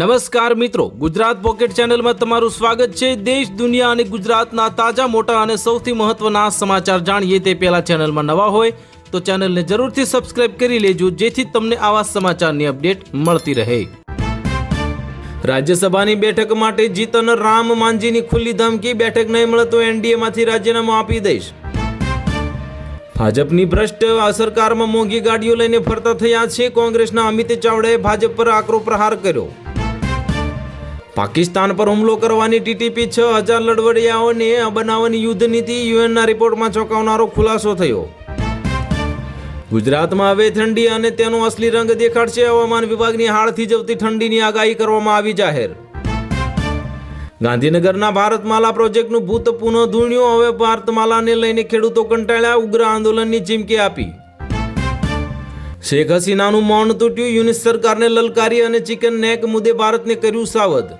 નમસ્કાર મિત્રો, ગુજરાત પોકેટ ચેનલમાં તમારું સ્વાગત છે. દેશ, દુનિયા અને ગુજરાતના તાજા, મોટા અને સૌથી મહત્વના સમાચાર જાણીએ તે પહેલા ચેનલમાં નવા હોય તો ચેનલને જરૂરથી સબસ્ક્રાઇબ કરી લેજો, જેથી તમને આવા સમાચારની અપડેટ મળતી રહે. રાજ્યસભાની બેઠક માટે જીતન રામ માંઝીની ખુલ્લી ધમકી, બેઠક નહીં મળે તો એનડીએમાંથી રાજીનામું આપી દઈશ. ભાજપની ભ્રષ્ટ સરકારમાં મોંઘી ગાડીઓ લઈને ફરતા થયા છે. કોંગ્રેસના અમિત ચાવડાએ ભાજપ પર આકરો પ્રહાર કર્યો. પાકિસ્તાન પર હુમલો કરવાની ટીટીપી છ હજાર લડવડિયાઓને બનાવવાની યુદ્ધ નીતિ યુએનના રિપોર્ટમાં ચોંકાવનારો ખુલાસો થયો. ગુજરાતમાં હવે ઠંડી અને તેનો અસલી રંગ દેખાડશે હવામાન વિભાગની હાડથી જવતી ઠંડીની આગાહી કરવામાં આવી જાહેર. ગાંધીનગરના ભારતમાલા પ્રોજેક્ટનું ભૂત પુનઃ ધૂણ્યું હવે ભારતમાલાને લઈને ખેડૂતો કંટાળ્યા, ઉગ્ર આંદોલનની ચીમકી આપી. શેખ હસીનાનું મૌન તૂટ્યું, યુનિસ સરકારને લલકારી અને ચિકન નેક મુદ્દે ભારતને કર્યું સાવધ.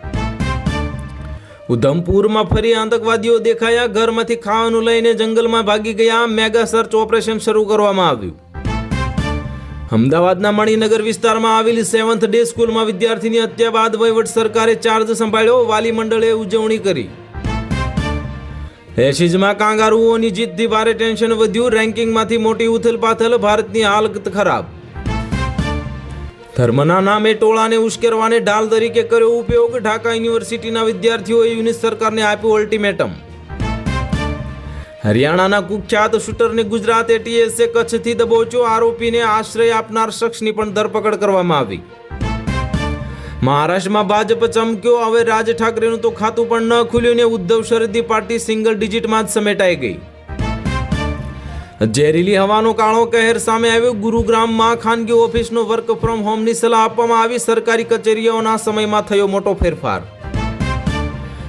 ઉધમપુરમાં ફરી આતંકવાદીઓ દેખાયા. ઘરમાંથી ખાવાનું લઈને જંગલમાં ભાગી ગયા. મેગા સર્ચ ઓપરેશન શરૂ કરવામાં આવ્યું. અમદાવાદના મણિનગર વિસ્તારમાં આવેલી સેવન્થ ડે સ્કૂલમાં વિદ્યાર્થીની હત્યા બાદ વહીવટ સરકારે ચાર્જ સંભાળ્યો. વાલી મંડળે ઉજવણી કરી. એશિઝમાં કાંગારુઓની જીતથી ભારે ટેન્શન વધ્યું. રેન્કિંગમાંથી મોટી ઉથલપાથલ. ભારતની હાલત ખરાબ. ધર્મના નામે ટોળાને ઉશ્કેરવાને ઢાલ તરીકે કર્યો ઉપયોગ, ઢાકા યુનિવર્સિટીના વિદ્યાર્થીઓએ યુનિસ સરકારને આપ્યું અલ્ટિમેટમ હરિયાણાના કુખ્યાત શૂટરને ગુજરાત એટીએસે કચ્છથી દબોચ્યો આરોપીને આશ્રય આપનાર શખ્સની પણ ધરપકડ કરવામાં આવી. મહારાષ્ટ્રમાં ભાજપ ચમક્યો, હવે રાજ ઠાકરેનું તો ખાતું પણ ન ખુલ્યું ને ઉદ્ધવ શરદી પાર્ટી સિંગલ ડિજિટમાં જ સમેટાઈ ગઈ. ઝેરીલી હવાનો કાળો કહેર સામે આવ્યો. ગુરુગ્રામમાં ખાનગી ઓફિસનો વર્ક ફ્રોમ હોમની સલાહ આપવામાં આવી. સરકારી કચેરીઓના સમયમાં થયો મોટો ફેરફાર.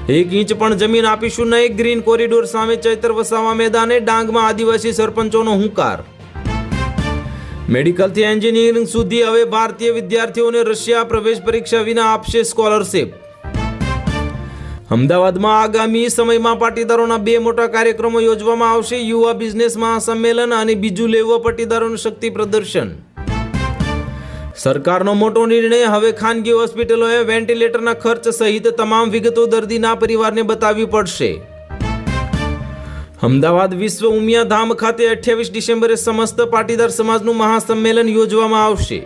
એક ઇંચ પણ જમીન આપીશું નહીં. ગ્રીન કોરિડોર સામે ચૈતર વસાવા મેદાને ડાંગમાં આદિવાસી સરપંચોનો હુંકાર. મેડિકલથી એન્જિનિયરિંગ સુધી હવે ભારતીય વિદ્યાર્થીઓને રશિયા પ્રવેશ પરીક્ષા વિના આપશે સ્કોલરશિપ. અમદાવાદમાં આગામી સમયમાં પાટીદારોના બે મોટા કાર્યક્રમો યોજવામાં આવશે. યુવા બિઝનેસ મહાસંમેલન અને બીજું લેવો પાટીદારોનું શક્તિ પ્રદર્શન. સરકારનો મોટો નિર્ણય હવે ખાનગી હોસ્પિટલોએ વેન્ટિલેટરના ખર્ચ સહિત તમામ વિગતો દર્દીના પરિવારને બતાવવી પડશે. અમદાવાદ વિશ્વ ઉમિયા ધામ ખાતે અઠ્યાવીસ ડિસેમ્બરે સમસ્ત પાટીદાર સમાજનું મહાસંમેલન યોજવામાં આવશે.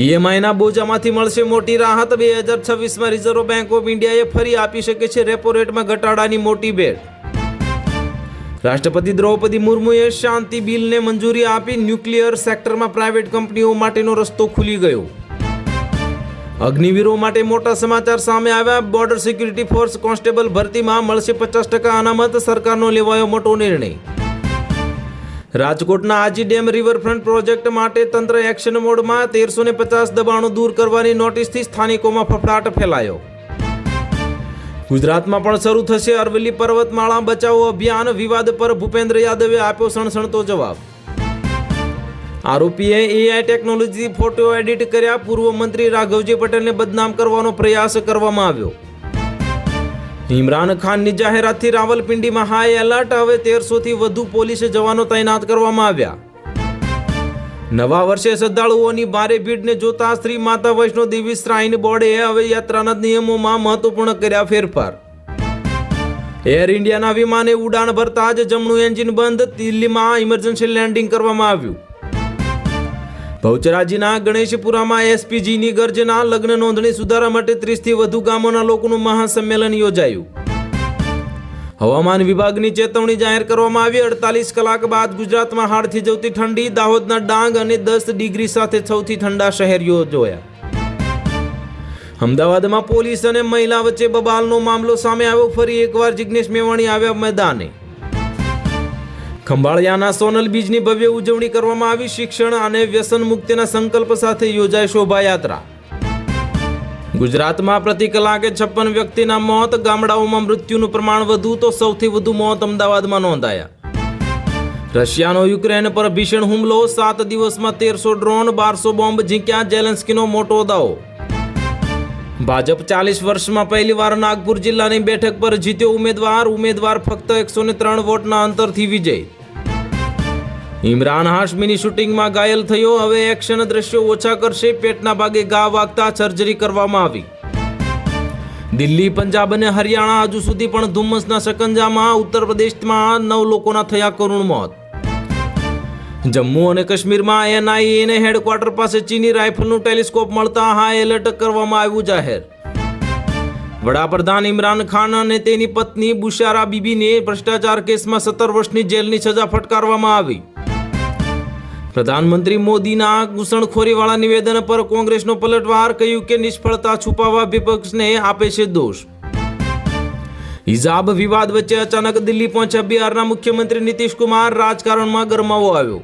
ઈએમઆઈના બોજામાંથી મળશે મોટી રાહત. બે હજાર છવ્વીસમાં રિઝર્વ બેંક ઓફ ઇન્ડિયાએ ફરી આપી શકે છે રેપો રેટમાં ઘટાડાની મોટી ભેટ. રાષ્ટ્રપતિ દ્રૌપદી મુર્મુએ શાંતિ બિલને મંજૂરી આપી ન્યુક્લિયર સેક્ટરમાં પ્રાઇવેટ કંપનીઓ માટેનો રસ્તો ખુલી ગયો. અગ્નિવીરો માટે મોટા સમાચાર સામે આવ્યા. બોર્ડર સિક્યુરિટી ફોર્સ કોન્સ્ટેબલ ભરતીમાં મળશે પચાસ ટકા અનામત. સરકારનો લેવાયો મોટો નિર્ણય. રાજકોટના આજી ડેમ રિવરફ્રન્ટ પ્રોજેક્ટ માટે તંત્ર એક્શન મોડમાં તેરસો ને પચાસ દબાણો દૂર કરવાની નોટિસથી સ્થાનિકોમાં ફફડાટ ફેલાયો. ગુજરાતમાં પણ શરૂ થશે અરવલ્લી પર્વતમાળા બચાવો અભિયાન, વિવાદ પર ભૂપેન્દ્ર યાદવે આપ્યો સણસણતો જવાબ. આરોપીએ એઆઈ ટેકનોલોજીથી ફોટો એડિટ કર્યા, પૂર્વ મંત્રી રાઘવજી પટેલને બદનામ કરવાનો પ્રયાસ કરવામાં આવ્યો. ઇમરાન ખાનની જાહેરાતથી રાવલપિંડીમાં હાઈ એલર્ટ હવે તેરસોથી વધુ પોલીસ જવાનો તૈનાત કરવામાં આવ્યા. નવા વર્ષે શ્રદ્ધાળુઓની ભારે ભીડને જોતા શ્રી માતા વૈષ્ણો દેવી શ્રાઇન બોર્ડે હવે યાત્રાના નિયમોમાં મહત્વપૂર્ણ કર્યા ફેરફાર. એર ઇન્ડિયાના વિમાને ઉડાણ ભરતા જ જમણું એન્જિન બંધ, દિલ્હીમાં ઇમરજન્સી લેન્ડિંગ કરવામાં આવ્યું. બહુચરાજીના ગણેશપુરામાં એસપીજીની ગર્જના, લગ્ન નોંધણી સુધારા માટે ત્રીસથી વધુ ગામોના લોકોનું મહાસંમેલન યોજાયું. હવામાન વિભાગની ચેતવણી જાહેર કરવામાં આવી. અડતાલીસ કલાક બાદ ગુજરાતમાં હાડથી જવતી ઠંડી, દાહોદના ડાંગ અને દસ ડિગ્રી સાથે સૌથી ઠંડા શહેરીઓ જોયા અમદાવાદમાં પોલીસ અને મહિલા વચ્ચે બબાલનો મામલો સામે આવ્યો. ફરી એકવાર જિગ્નેશ મેવાણી આવ્યા મેદાને. ખંભાળિયાના સોનલ બીજની ભવ્ય ઉજવણી કરવામાં આવી. શિક્ષણ અને વ્યસન મુક્તિના સંકલ્પ સાથે યોજાય શોભાયાત્રા. ગુજરાતમાં પ્રતિ કલાકે છપ્પન વ્યક્તિના મોત, ગામડાઓમાં મૃત્યુનું પ્રમાણ વધુ તો સૌથી વધુ મોત અમદાવાદમાં નોંધાયા. રશિયાનો યુક્રેન પર ભીષણ હુમલો, સાત દિવસમાં તેરસો ડ્રોન, બારસો બોમ્બ ઝીંક્યા જેલેન્સ્કીનો મોટો દાવો. ભાજપ ચાલીસ વર્ષમાં પહેલીવાર નાગપુર જિલ્લાની બેઠક પર જીત્યો ઉમેદવાર ઉમેદવાર ફક્ત એકસો ત્રણ વોટના અંતરથી વિજય. ઇમરાન હાશમીની શૂટિંગમાં ઘાયલ થયો. હવે એક્શન દ્રશ્યો ઓછા કરશે. પેટના ભાગે ઘા વાગતા સર્જરી કરવામાં આવી. દિલ્હી, પંજાબ અને હરિયાણા હજુ સુધી પણ ધુમ્મસના સકંજામાં ઉત્તર પ્રદેશમાં નવ લોકોના થયા કરુણ મોત. જમ્મુ અને કાશ્મીરમાં એનઆઈએને હેડક્વાર્ટર પાસે ચીની રાઇફલનું ટેલિસ્કોપ મળતા હાઈ એલર્ટ કરવામાં આવ્યું જાહેર. વડાપ્રધાન ઇમરાન ખાન અને તેની પત્ની બુશારા બીબીને ભ્રષ્ટાચાર કેસમાં સત્તર વર્ષની જેલની સજા ફટકારવામાં આવી. પ્રધાનમંત્રી મોદીના ઘૂસણખોરીવાળા નિવેદન પર કોંગ્રેસનો પલટવાર, કહ્યું કે નિષ્ફળતા છુપાવવા વિપક્ષને આપે છે દોષ. હિજાબ વિવાદ વચ્ચે અચાનક દિલ્હી પહોંચ્યા બિહારના મુખ્યમંત્રી નીતિશ કુમાર રાજકારણમાં ગરમાવો આવ્યો.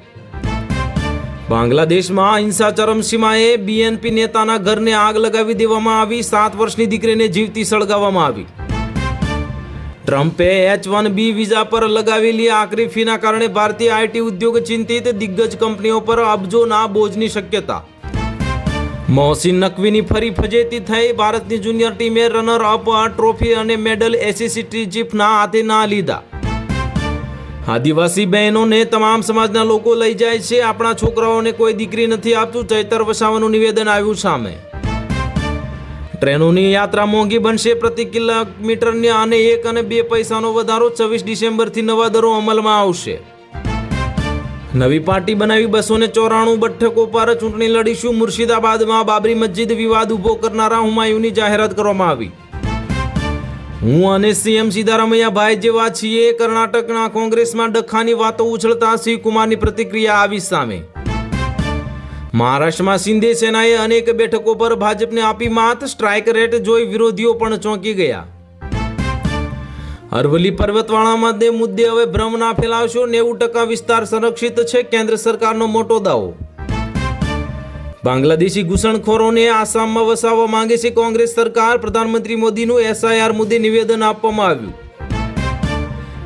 બાંગ્લાદેશમાં હિંસા ચરમસીમાએ બીએનપી નેતાના ઘરને આગ લગાવી દેવામાં આવી, સાત વર્ષની દીકરીને જીવતી સળગાવવામાં આવી. ટ્રમ્પે એચ વન બી વિઝા પર લગાવેલી આકરી ફીના કારણે ભારતીય આઈટી ઉદ્યોગ ચિંતિત, દિગ્ગજ કંપનીઓ પર અબજોના બોજની શક્યતા. મોહસિન નકવીની ફરી ફજેતી થઈ, ભારતની જુનિયર ટીમે રનર અપ ટ્રોફી અને મેડલ એસીસીટી ચીફના હાથે ના લીધા. આદિવાસી બહેનોને તમામ સમાજના લોકો લઈ જાય છે, આપણા છોકરાઓને કોઈ દીકરી નથી આપતું, ચૈતર વસાવાનું નિવેદન આવ્યું સામે. ટ્રેનોની યાત્રા મોંઘી બનશે પ્રતિ કિલોમીટરની અને એક અને બે પૈસાનો વધારો છવ્વીસ ડિસેમ્બરથી નવા દરો અમલમાં આવશે. નવી પાર્ટી બનાવી બસો ને ચોરાણું બેઠકો પર ચૂંટણી લડીશું. મુર્શિદાબાદમાં બાબરી મસ્જિદ વિવાદ ઊભો કરનારા હુમાયુની જાહેરાત કરવામાં આવી. હું અને સીએમ સિદ્ધારામૈયા ભાઈ જેવા છીએ. કર્ણાટકના કોંગ્રેસમાં ડખાની વાતો ઉછળતા શિવકુમારની પ્રતિક્રિયા આવી સામે. મહારાષ્ટ્રમાં શિંદે સેનાએ અનેક બેઠકો પર ભાજપને આપી માત. સ્ટ્રાઇક રેટ જોઈ વિરોધીઓ પણ ચોંકી ગયા. અરવલ્લી પર્વતવાળામાં તે મુદ્દે હવે ભ્રમ ના ફેલાવશો. નેવું ટકા વિસ્તાર સંરક્ષિત છે. કેન્દ્ર સરકારનો મોટો દાવો. બાંગ્લાદેશી ઘૂસણખોરોને આસામમાં વસાવવા માંગે છે કોંગ્રેસ સરકાર. પ્રધાનમંત્રી મોદીનું એસઆઈઆર મુદ્દે નિવેદન આપવામાં આવ્યું.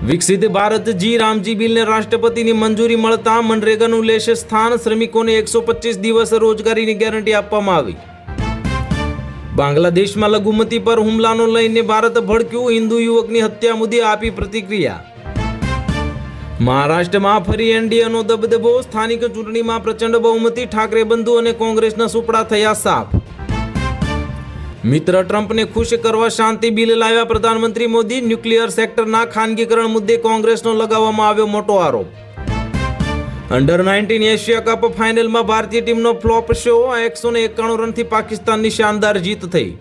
વિકસિત ભારત જી રામજી બિલને રાષ્ટ્રપતિની મંજૂરી મળતા મનરેગાનું લેશે સ્થાન શ્રમિકોને એકસો પચીસ દિવસ રોજગારીની ગેરંટી આપવામાં આવી. બાંગ્લાદેશમાં લઘુમતી પર હુમલાનો લઈને ભારત ભડક્યું, હિન્દુ યુવકની હત્યા મુદ્દે આપી પ્રતિક્રિયા. મહારાષ્ટ્રમાં ફરી એનડીએનો દબદબો, સ્થાનિક ચૂંટણીમાં પ્રચંડ બહુમતી ઠાકરે બંધુ અને કોંગ્રેસના સુપડા થયા સાફ. મિત્ર ટ્રમ્પને ખુશ કરવા શાંતિ બિલ લાવ્યા પ્રધાનમંત્રી મોદી, ન્યુક્લિયર સેક્ટરના ખાનગીકરણ મુદ્દે કોંગ્રેસનો લગાવવામાં આવ્યો મોટો આરોપ. અંડર નાઇન્ટીન એશિયા કપ ફાઇનલમાં ભારતીય ટીમનો ફ્લોપ શો એકસો ને એકાણું રનથી પાકિસ્તાનની શાનદાર જીત થઈ.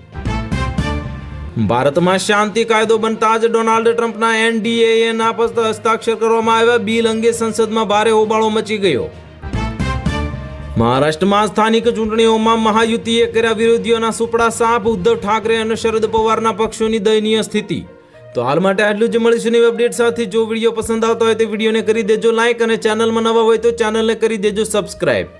ભારતમાં શાંતિ કાયદો બનતા જ ડોનાલ્ડ ટ્રમ્પના એનડીએના હસ્તાક્ષર કરવામાં આવ્યા. બિલ અંગે સંસદમાં ભારે હોબાળો મચી ગયો. મહારાષ્ટ્રમાં સ્થાનિક ચૂંટણીઓમાં મહાયુતિએ કર્યા વિરોધીઓના સુપડા સાપ, ઉદ્ધવ ઠાકરે અને શરદ પવારના પક્ષોની દયનીય સ્થિતિ. તો હાલ માટે આટલું જ મળીશું નવી અપડેટ સાથે. જો વીડિયો પસંદ આવતો હોય તો વિડીયોને કરી દેજો લાઇક અને ચેનલમાં નવા હોય તો ચેનલને કરી દેજો સબસ્ક્રાઈબ